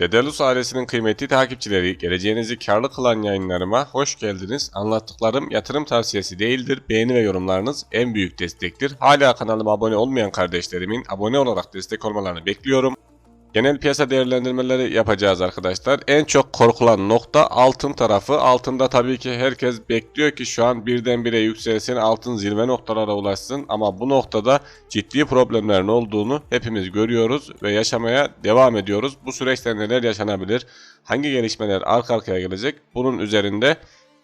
Dedelus ailesinin kıymetli takipçileri, geleceğinizi karlı kılan yayınlarıma hoş geldiniz. Anlattıklarım yatırım tavsiyesi değildir. Beğeni ve yorumlarınız en büyük destektir. Hala kanalıma abone olmayan kardeşlerimin abone olarak destek olmalarını bekliyorum. Genel piyasa değerlendirmeleri yapacağız arkadaşlar. En çok korkulan nokta altın tarafı. Altında tabii ki herkes bekliyor ki şu an birdenbire yükselsin, altın zirve noktalara ulaşsın. Ama bu noktada ciddi problemlerin olduğunu hepimiz görüyoruz ve yaşamaya devam ediyoruz. Bu süreçte neler yaşanabilir? Hangi gelişmeler arka arkaya gelecek? Bunun üzerinde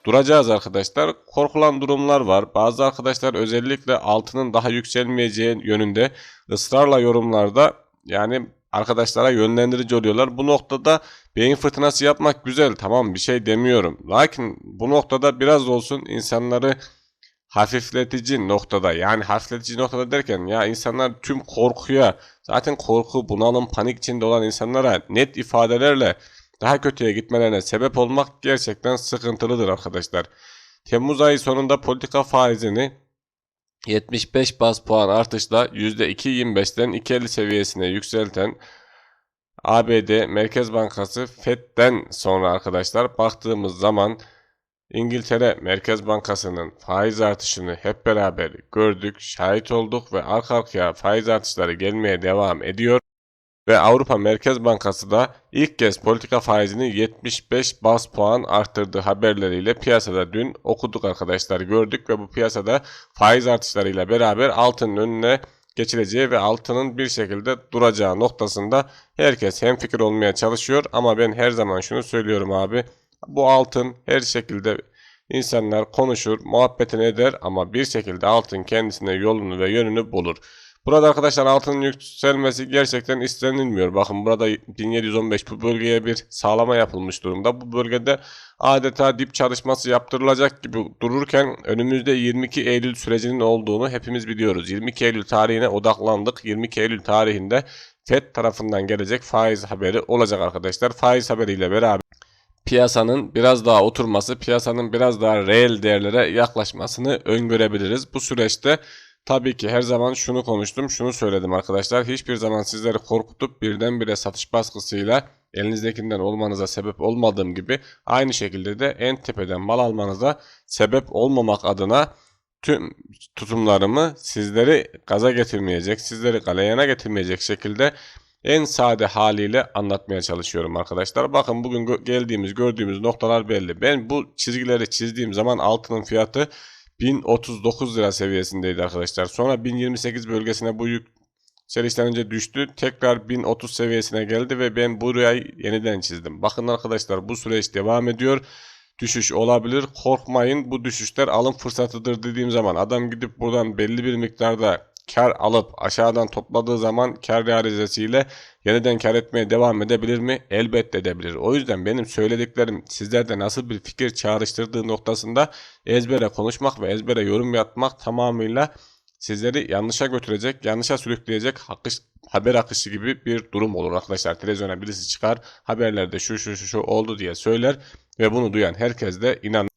duracağız arkadaşlar. Korkulan durumlar var. Bazı arkadaşlar özellikle altının daha yükselmeyeceği yönünde ısrarla yorumlarda yani arkadaşlara yönlendirici oluyorlar. Bu noktada beyin fırtınası yapmak güzel tamam bir şey demiyorum. Lakin bu noktada biraz olsun insanları hafifletici noktada yani hafifletici noktada derken ya insanlar tüm korkuya zaten korku bunalım panik içinde olan insanlara net ifadelerle daha kötüye gitmelerine sebep olmak gerçekten sıkıntılıdır arkadaşlar. Temmuz ayı sonunda politika faizini 75 bas puan artışla %2.25'den 2.50 seviyesine yükselten ABD Merkez Bankası FED'den sonra arkadaşlar baktığımız zaman İngiltere Merkez Bankası'nın faiz artışını hep beraber gördük, şahit olduk ve arka arkaya faiz artışları gelmeye devam ediyor. Ve Avrupa Merkez Bankası da ilk kez politika faizini 75 bas puan arttırdığı haberleriyle piyasada dün okuduk arkadaşlar gördük ve bu piyasada faiz artışlarıyla beraber altının önüne geçileceği ve altının bir şekilde duracağı noktasında herkes hemfikir olmaya çalışıyor ama ben her zaman şunu söylüyorum abi bu altın her şekilde insanlar konuşur, muhabbetini eder ama bir şekilde altın kendisine yolunu ve yönünü bulur. Burada arkadaşlar altının yükselmesi gerçekten istenilmiyor. Bakın burada 1715 bu bölgeye bir sağlama yapılmış durumda. Bu bölgede adeta dip çalışması yaptırılacak gibi dururken önümüzde 22 Eylül sürecinin olduğunu hepimiz biliyoruz. 22 Eylül tarihine odaklandık. 22 Eylül tarihinde FED tarafından gelecek faiz haberi olacak arkadaşlar. Faiz haberiyle beraber piyasanın biraz daha oturması, piyasanın biraz daha reel değerlere yaklaşmasını öngörebiliriz. Bu süreçte tabii ki her zaman şunu konuştum, şunu söyledim arkadaşlar. Hiçbir zaman sizleri korkutup birdenbire satış baskısıyla elinizdekinden olmanıza sebep olmadığım gibi aynı şekilde de en tepeden mal almanıza sebep olmamak adına tüm tutumlarımı sizleri gaza getirmeyecek, sizleri galeyana getirmeyecek şekilde en sade haliyle anlatmaya çalışıyorum arkadaşlar. Bakın bugün geldiğimiz gördüğümüz noktalar belli. Ben bu çizgileri çizdiğim zaman altının fiyatı 1039 lira seviyesindeydi arkadaşlar. Sonra 1028 bölgesine bu yükselişten önce düştü. Tekrar 1030 seviyesine geldi ve ben burayı yeniden çizdim. Bakın arkadaşlar bu süreç devam ediyor. Düşüş olabilir. Korkmayın bu düşüşler alım fırsatıdır dediğim zaman adam gidip buradan belli bir miktarda kar alıp aşağıdan topladığı zaman kar realizesiyle yeniden kar etmeye devam edebilir mi? Elbette edebilir. O yüzden benim söylediklerim sizlerde nasıl bir fikir çağrıştırdığı noktasında ezbere konuşmak ve ezbere yorum yapmak tamamıyla sizleri yanlışa götürecek, yanlışa sürükleyecek akış, haber akışı gibi bir durum olur arkadaşlar. Televizyona birisi çıkar, haberlerde şu şu şu şu oldu diye söyler ve bunu duyan herkes de inan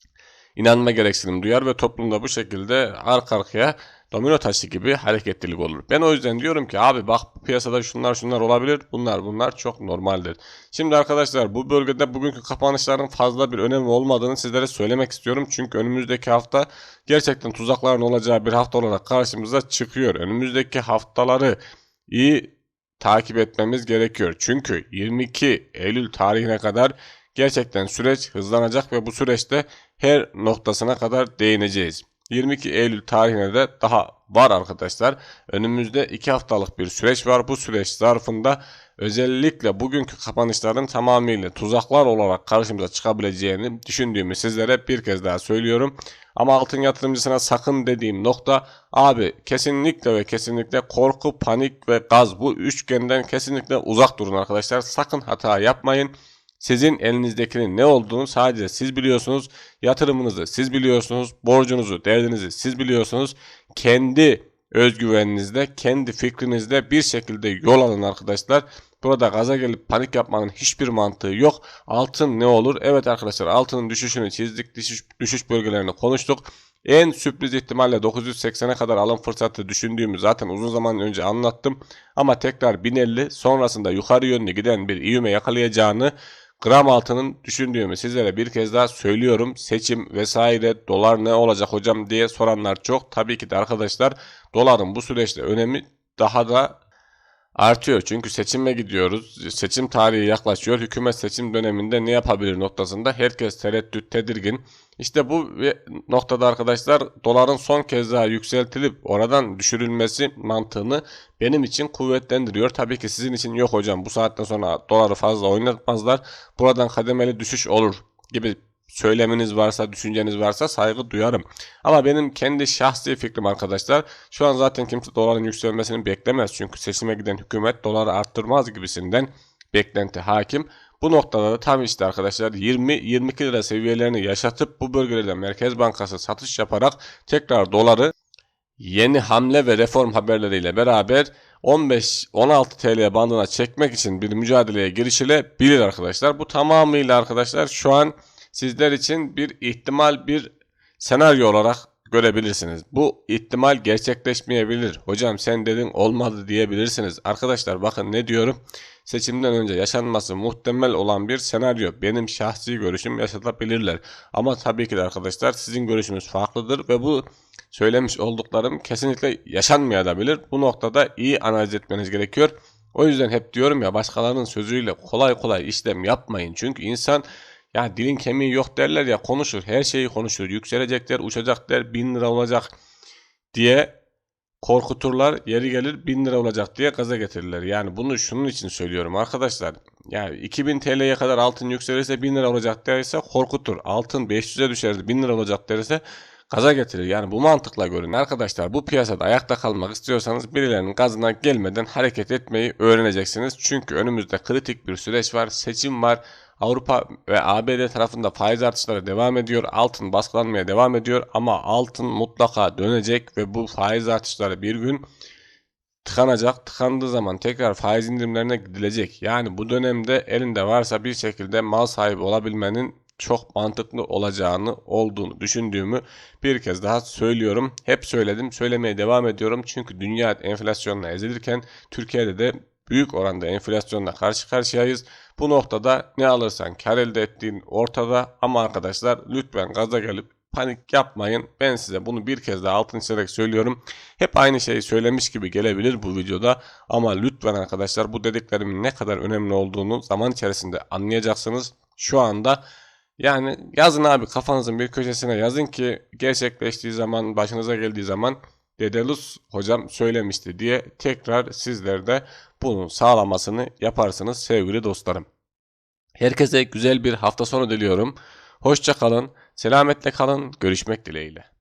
inanma gereksinim duyar ve toplumda bu şekilde arka arkaya domino taşı gibi hareketlilik olur. Ben o yüzden diyorum ki abi bak piyasada şunlar şunlar olabilir. Bunlar bunlar çok normaldir. Şimdi arkadaşlar bu bölgede bugünkü kapanışların fazla bir önemi olmadığını sizlere söylemek istiyorum. Çünkü önümüzdeki hafta gerçekten tuzakların olacağı bir hafta olarak karşımıza çıkıyor. Önümüzdeki haftaları iyi takip etmemiz gerekiyor. Çünkü 22 Eylül tarihine kadar gerçekten süreç hızlanacak ve bu süreçte her noktasına kadar değineceğiz. 22 Eylül tarihine de daha var arkadaşlar. Önümüzde 2 haftalık bir süreç var. Bu süreç zarfında özellikle bugünkü kapanışların tamamıyla tuzaklar olarak karşımıza çıkabileceğini düşündüğümü sizlere bir kez daha söylüyorum. Ama altın yatırımcısına sakın dediğim nokta abi kesinlikle ve kesinlikle korku, panik ve gaz bu üçgenden kesinlikle uzak durun arkadaşlar. Sakın hata yapmayın. Sizin elinizdekinin ne olduğunu sadece siz biliyorsunuz. Yatırımınızı siz biliyorsunuz. Borcunuzu, derdinizi siz biliyorsunuz. Kendi özgüveninizde, kendi fikrinizde bir şekilde yol alın arkadaşlar. Burada gaza gelip panik yapmanın hiçbir mantığı yok. Altın ne olur? Evet arkadaşlar altının düşüşünü çizdik. Düşüş, düşüş bölgelerini konuştuk. En sürpriz ihtimalle 980'e kadar alım fırsatı düşündüğümü zaten uzun zaman önce anlattım. Ama tekrar 1050 sonrasında yukarı yönlü giden bir ivme yakalayacağını gram altının düşündüğümü sizlere bir kez daha söylüyorum. Seçim vesaire dolar ne olacak hocam diye soranlar çok. Tabii ki de arkadaşlar doların bu süreçte önemi daha da artıyor. Çünkü seçime gidiyoruz. Seçim tarihi yaklaşıyor. Hükümet seçim döneminde ne yapabilir noktasında herkes tereddüt, tedirgin. İşte bu noktada arkadaşlar doların son kez daha yükseltilip oradan düşürülmesi mantığını benim için kuvvetlendiriyor. Tabii ki sizin için yok hocam bu saatten sonra doları fazla oynatmazlar. Buradan kademeli düşüş olur gibi söyleminiz varsa, düşünceniz varsa saygı duyarım. Ama benim kendi şahsi fikrim arkadaşlar şu an zaten kimse doların yükselmesini beklemez. Çünkü seçime giden hükümet doları arttırmaz gibisinden beklenti hakim. Bu noktada da tam işte arkadaşlar 20-22 lira seviyelerini yaşatıp bu bölgelerde Merkez Bankası satış yaparak tekrar doları yeni hamle ve reform haberleriyle beraber 15-16 TL bandına çekmek için bir mücadeleye girişilebilir arkadaşlar. Bu tamamıyla arkadaşlar şu an sizler için bir ihtimal bir senaryo olarak görebilirsiniz. Bu ihtimal gerçekleşmeyebilir. Hocam sen dedin olmadı diyebilirsiniz. Arkadaşlar bakın ne diyorum. Seçimden önce yaşanması muhtemel olan bir senaryo. Benim şahsi görüşüm yaşatabilirler. Ama tabii ki de arkadaşlar sizin görüşünüz farklıdır ve bu söylemiş olduklarım kesinlikle yaşanmayabilir. Bu noktada iyi analiz etmeniz gerekiyor. O yüzden hep diyorum ya başkalarının sözüyle kolay kolay işlem yapmayın. Çünkü insan ya dilin kemiği yok derler ya konuşur. Her şeyi konuşur. Yükselecekler, uçacaklar, bin lira olacak diye korkuturlar. Yeri gelir bin lira olacak diye gaza getirirler. Yani bunu şunun için söylüyorum arkadaşlar. Yani 2000 TL'ye kadar altın yükselirse 1000 lira olacak derse korkutur. Altın 500'e düşerse 1000 lira olacak derse gaza getirir. Yani bu mantıkla görün arkadaşlar. Bu piyasada ayakta kalmak istiyorsanız birilerinin gazına gelmeden hareket etmeyi öğreneceksiniz. Çünkü önümüzde kritik bir süreç var. Seçim var. Avrupa ve ABD tarafında faiz artışları devam ediyor. Altın baskılanmaya devam ediyor ama altın mutlaka dönecek ve bu faiz artışları bir gün tıkanacak. Tıkandığı zaman tekrar faiz indirimlerine gidilecek. Yani bu dönemde elinde varsa bir şekilde mal sahibi olabilmenin çok mantıklı olacağını olduğunu düşündüğümü bir kez daha söylüyorum. Hep söyledim, söylemeye devam ediyorum. Çünkü dünya enflasyonla ezilirken Türkiye'de de büyük oranda enflasyonla karşı karşıyayız. Bu noktada ne alırsan kar elde ettiğin ortada ama arkadaşlar lütfen gaza gelip panik yapmayın. Ben size bunu bir kez daha altını çizerek söylüyorum. Hep aynı şeyi söylemiş gibi gelebilir bu videoda ama lütfen arkadaşlar bu dediklerimin ne kadar önemli olduğunu zaman içerisinde anlayacaksınız. Şu anda yani yazın abi kafanızın bir köşesine yazın ki gerçekleştiği zaman başınıza geldiği zaman Dedelus hocam söylemişti diye tekrar sizler de bunun sağlamasını yaparsınız sevgili dostlarım. Herkese güzel bir hafta sonu diliyorum. Hoşça kalın, selametle kalın, görüşmek dileğiyle.